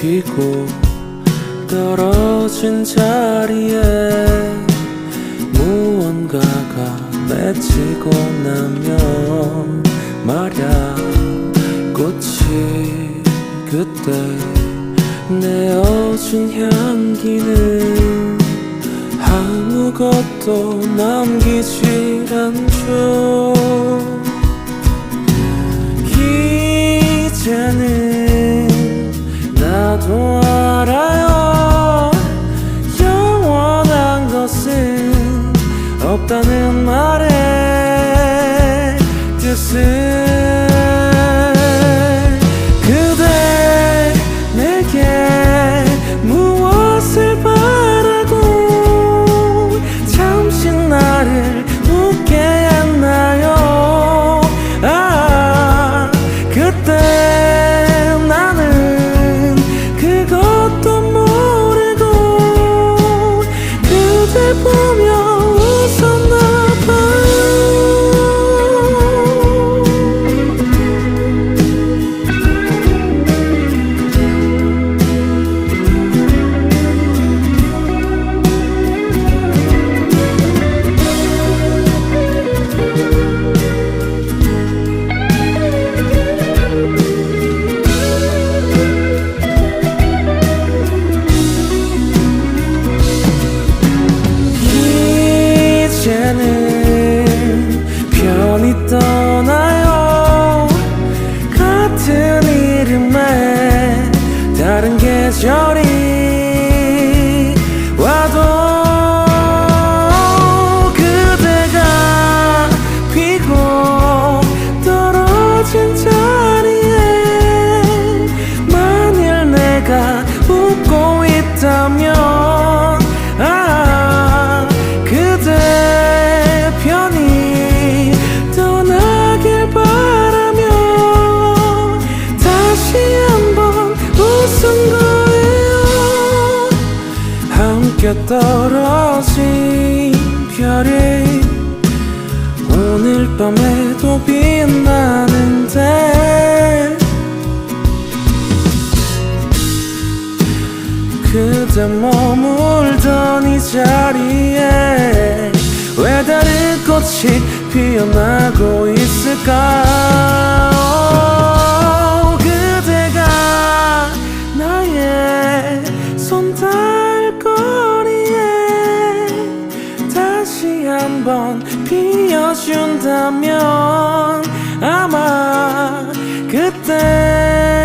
피고 떨어진 자리에 무언가가 맺히고 나면 말야 꽃이 그때 내어준 향기는 아무것도 남기질 않죠 함께 떨어진 별이 오늘 밤에도 빛나는데 그대 머물던 이 자리에 왜 다른 꽃이 피어나고 있을까 한번 비어준다면 아마 그때